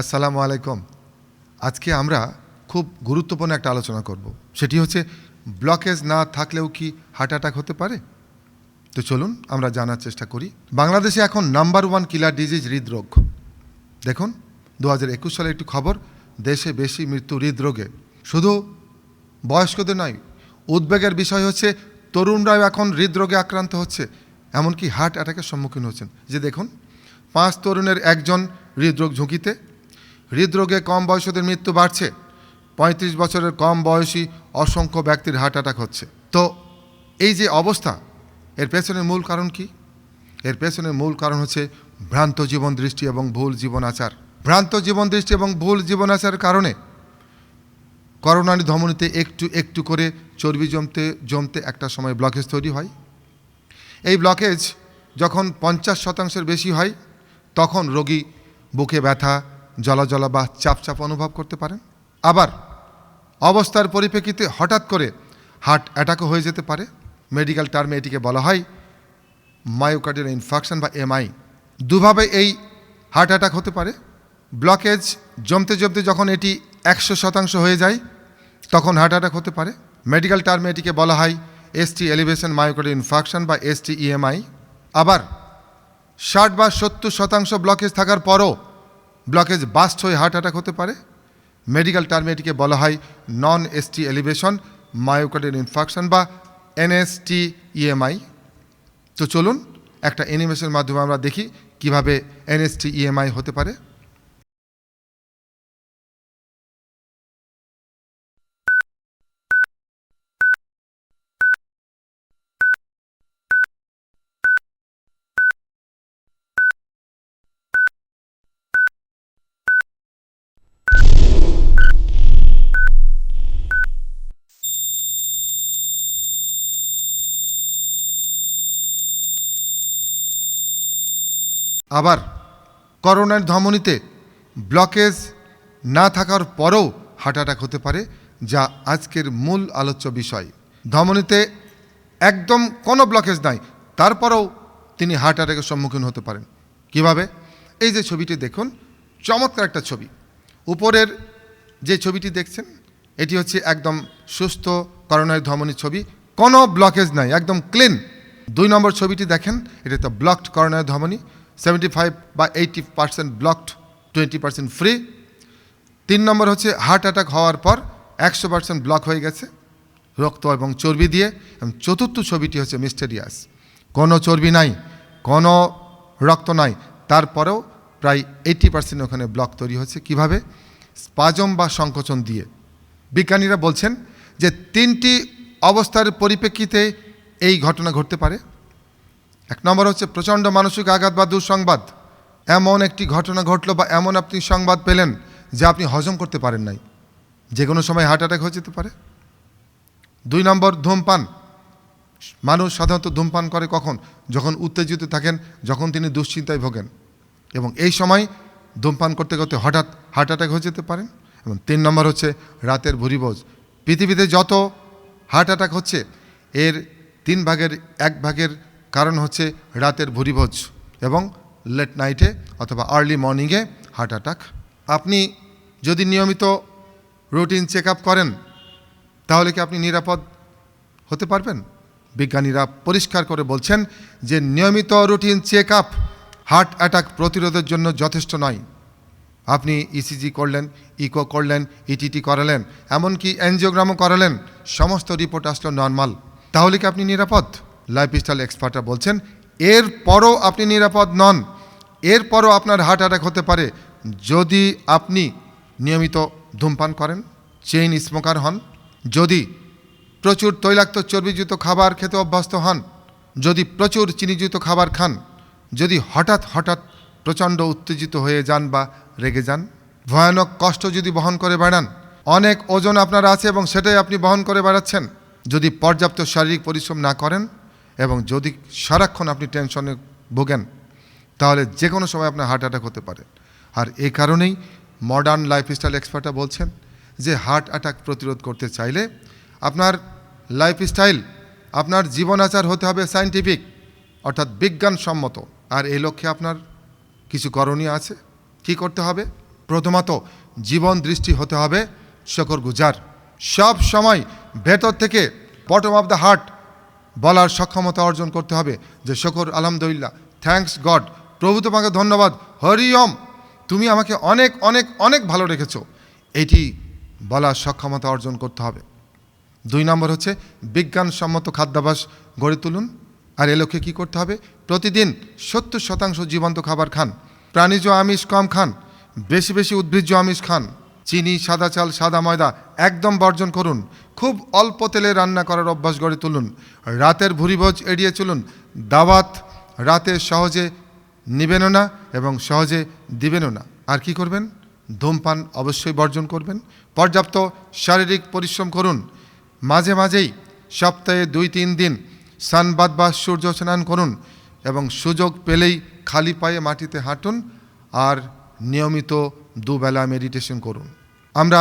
আসসালামু আলাইকুম। আজকে আমরা খুব গুরুত্বপূর্ণ একটা আলোচনা করব। সেটি হচ্ছে ব্লকেজ না থাকলেও কি হার্ট অ্যাটাক হতে পারে? তো চলুন আমরা জানার চেষ্টা করি। বাংলাদেশে এখন নাম্বার ওয়ান কিলার ডিজিজ হৃদরোগ। দেখুন দু হাজার একুশ সালে একটি খবর, দেশে বেশি মৃত্যু হৃদরোগে। শুধু বয়স্কদের নয়, উদ্বেগের বিষয় হচ্ছে, তরুণরাও এখন হৃদরোগে আক্রান্ত হচ্ছে, এমনকি হার্ট অ্যাটাকের সম্মুখীন হচ্ছেন। যে দেখুন, পাঁচ তরুণের একজন হৃদরোগ ঝুঁকিতে হৃদরোগে কম বয়সীদের মৃত্যু বাড়ছে। পঁয়ত্রিশ বছরের কম বয়সী অসংখ্য ব্যক্তির হার্ট অ্যাটাক হচ্ছে। তো এই যে অবস্থা, এর পেছনের মূল কারণ কি? এর পেছনের মূল কারণ হচ্ছে ভ্রান্ত জীবন দৃষ্টি এবং ভুল জীবন আচার। ভ্রান্ত জীবন দৃষ্টি এবং ভুল জীবন আচারের কারণে করোনারি ধমনীতে একটু একটু করে চর্বি জমতে জমতে একটা সময় ব্লকেজ তৈরি হয়। এই ব্লকেজ যখন পঞ্চাশ শতাংশের বেশি হয়, তখন রোগী বুকে ব্যথা জলা জলা বা চাপ চাপ অনুভব করতে পারেন। আবার অবস্থার পরিপ্রেক্ষিতে হঠাৎ করে হার্ট অ্যাটাকও হয়ে যেতে পারে। মেডিকেল টার্মে এটিকে বলা হয় মায়োকার্ডিয়াল ইনফাকশন বা এমআই। দুভাবে এই হার্ট অ্যাটাক হতে পারে। ব্লকেজ জমতে জমতে যখন এটি একশো শতাংশ হয়ে যায়, তখন হার্ট অ্যাটাক হতে পারে। মেডিকেল টার্মে এটিকে বলা হয় এসটি এলিভেশন মায়োকার্ডিয়াল ইনফাকশন বা এসটি ইএমআই আবার ষাট বা সত্তর শতাংশ ব্লকেজ থাকার পরও ব্লকেজ বাস্ট হয়ে হার্ট অ্যাটাক হতে পারে। মেডিকেল টার্মে এটিকে বলা হয় non ST elevation myocardial infarction বা এনএসটি ইএমআই তো চলুন, একটা অ্যানিমেশনের মাধ্যমে আমরা দেখি কীভাবে এনএসটি ইএমআই হতে পারে। আবার করোনার ধমনীতে ব্লকেজ না থাকার পরেও হার্ট অ্যাটাক হতে পারে, যা আজকের মূল আলোচ্য বিষয়। ধমনীতে একদম কোনো ব্লকেজ নাই, তারপরেও তিনি হার্ট অ্যাটাকের সম্মুখীন হতে পারেন। কীভাবে? এই যে ছবিটি দেখুন, চমৎকার একটা ছবি। উপরের যে ছবিটি দেখছেন, এটি হচ্ছে একদম সুস্থ করোনার ধমনীর ছবি। কোনো ব্লকেজ নাই, একদম ক্লিন। দুই নম্বর ছবিটি দেখেন এটা তো ব্লকড করোনার ধমনী। সেভেন্টি ফাইভ বা eighty percent blocked twenty percent free তিন নম্বর হচ্ছে হার্ট অ্যাটাক হওয়ার পর একশো পার্সেন্ট ব্লক হয়ে গেছে রক্ত এবং চর্বি দিয়ে। এবং চতুর্থ ছবিটি হচ্ছে মিস্টেরিয়াস কোনো চর্বি নাই, কোনো রক্ত নাই। তারপরেও প্রায় এইটি পার্সেন্ট ওখানে ব্লক তৈরি হচ্ছে। কীভাবে? স্পাজম বা সংকোচন দিয়ে। বিজ্ঞানীরা বলছেন যে তিনটি অবস্থার পরিপ্রেক্ষিতে এই ঘটনা ঘটতে পারে। এক নম্বর হচ্ছে প্রচণ্ড মানসিক আঘাত বা দুঃসংবাদ। এমন একটি ঘটনা ঘটলো বা এমন আপনি সংবাদ পেলেন যা আপনি হজম করতে পারেন নাই। যে কোনো সময় হার্ট অ্যাটাক হয়ে যেতে পারে। দুই নম্বর, ধূমপান। মানুষ সাধারণত ধূমপান করে কখন? যখন উত্তেজিত থাকেন, যখন তিনি দুশ্চিন্তায় ভোগেন। এবং এই সময় ধূমপান করতে করতে হঠাৎ হার্ট অ্যাটাক হয়ে যেতে পারেন। এবং তিন নম্বর হচ্ছে রাতের ভুরিভোজ। পৃথিবীতে যত হার্ট অ্যাটাক হচ্ছে, এর তিন ভাগের এক ভাগের কারণ হচ্ছে রাতের ভুরিভোজ এবং লেট নাইটে অথবা আর্লি মর্নিংয়ে হার্ট অ্যাটাক আপনি যদি নিয়মিত রুটিন চেক করেন, তাহলে কি আপনি নিরাপদ হতে পারবেন? বিজ্ঞানীরা পরিষ্কার করে বলছেন যে নিয়মিত routine check up heart attack প্রতিরোধের জন্য যথেষ্ট নয়। আপনি ইসিজি করলেন ইকো করলেন ইটিটি করালেন, এমনকি এনজিওগ্রামও করালেন, সমস্ত রিপোর্ট আসলো নর্মাল তাহলে কি আপনি নিরাপদ? লাইফস্টাইল এক্সপার্টরা বলছেন, এরপরও আপনি নিরাপদ নন। এরপরও আপনার হার্ট অ্যাটাক হতে পারে যদি আপনি নিয়মিত ধূমপান করেন চেইন স্মোকার হন, যদি প্রচুর তৈলাক্ত চর্বিযুক্ত খাবার খেতে অভ্যস্ত হন, যদি প্রচুর চিনিযুক্ত খাবার খান, যদি হঠাৎ হঠাৎ প্রচণ্ড উত্তেজিত হয়ে যান বা রেগে যান, ভয়ানক কষ্ট যদি বহন করে বেড়ান, অনেক ওজন আপনার আছে এবং সেটাই আপনি বহন করে বেড়াচ্ছেন। যদি পর্যাপ্ত শারীরিক পরিশ্রম না করেন এবং যদি সারাক্ষণ আপনি টেনশনে ভোগেন, তাহলে যে কোনো সময় আপনার হার্ট অ্যাটাক হতে পারে। আর এই কারণেই মডার্ন লাইফস্টাইল এক্সপার্টরা বলছেন যে হার্ট অ্যাটাক প্রতিরোধ করতে চাইলে আপনার লাইফস্টাইল আপনার জীবনাচার হতে হবে সায়েন্টিফিক অর্থাৎ বিজ্ঞানসম্মত। আর এই লক্ষ্যে আপনার কিছু করণীয় আছে। কী করতে হবে? প্রথমত জীবন দৃষ্টি হতে হবে শকর গুজার। সব সময় ভেতর থেকে বটম অফ দ্য হার্ট বলার সক্ষমতা অর্জন করতে হবে। যে শকর, আলহামদুলিল্লাহ। থ্যাঙ্কস গড প্রভু তোমাকে ধন্যবাদ। হরিওম তুমি আমাকে অনেক অনেক অনেক ভালো রেখেছো। এটি বলার সক্ষমতা অর্জন করতে হবে। দুই নম্বর হচ্ছে, বিজ্ঞানসম্মত খাদ্যাভ্যাস গড়ে তুলুন। আর এ লক্ষ্যে কী করতে হবে? প্রতিদিন সত্তর শতাংশ জীবন্ত খাবার খান। প্রাণীজ আমিষ কম খান। বেশি বেশি উদ্ভিজ্জ আমিষ খান। চিনি, সাদা চাল, সাদা ময়দা একদম বর্জন করুন। খুব অল্প তেলে রান্না করার অভ্যাস গড়ে তুলুন। রাতের ভুরিভোজ এড়িয়ে চলুন। দাওয়াত রাতে সহজে নিবেনও না এবং সহজে দিবেনও না। আর কি করবেন? ধূমপান অবশ্যই বর্জন করবেন। পর্যাপ্ত শারীরিক পরিশ্রম করুন। মাঝে মাঝেই সপ্তাহে দুই, তিন দিন সানবাদ বা সূর্য স্নান করুন এবং সুযোগ পেলেই খালি পায়ে মাটিতে হাঁটুন আর নিয়মিত দুবেলা মেডিটেশন করুন। আমরা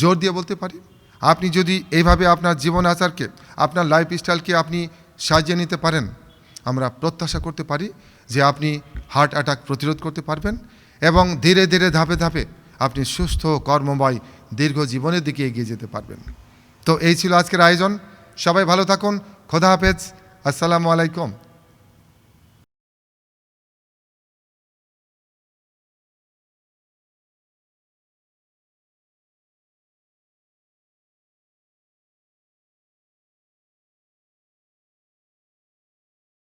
জোর দিয়ে বলতে পারি। আপনি যদি এইভাবে আপনার জীবন আচারকে, আপনার লাইফ স্টাইলকে আপনি সাজিয়ে নিতে পারেন, আমরা প্রত্যাশা করতে পারি যে আপনি হার্ট অ্যাটাক প্রতিরোধ করতে পারবেন এবং ধীরে ধীরে ধাপে ধাপে আপনি সুস্থ, কর্মময়, দীর্ঘ জীবনের দিকে এগিয়ে যেতে পারবেন। তো এই ছিল আজকের আয়োজন। সবাই ভালো থাকুন। খোদা হাফেজ। আসসালামু আলাইকুম।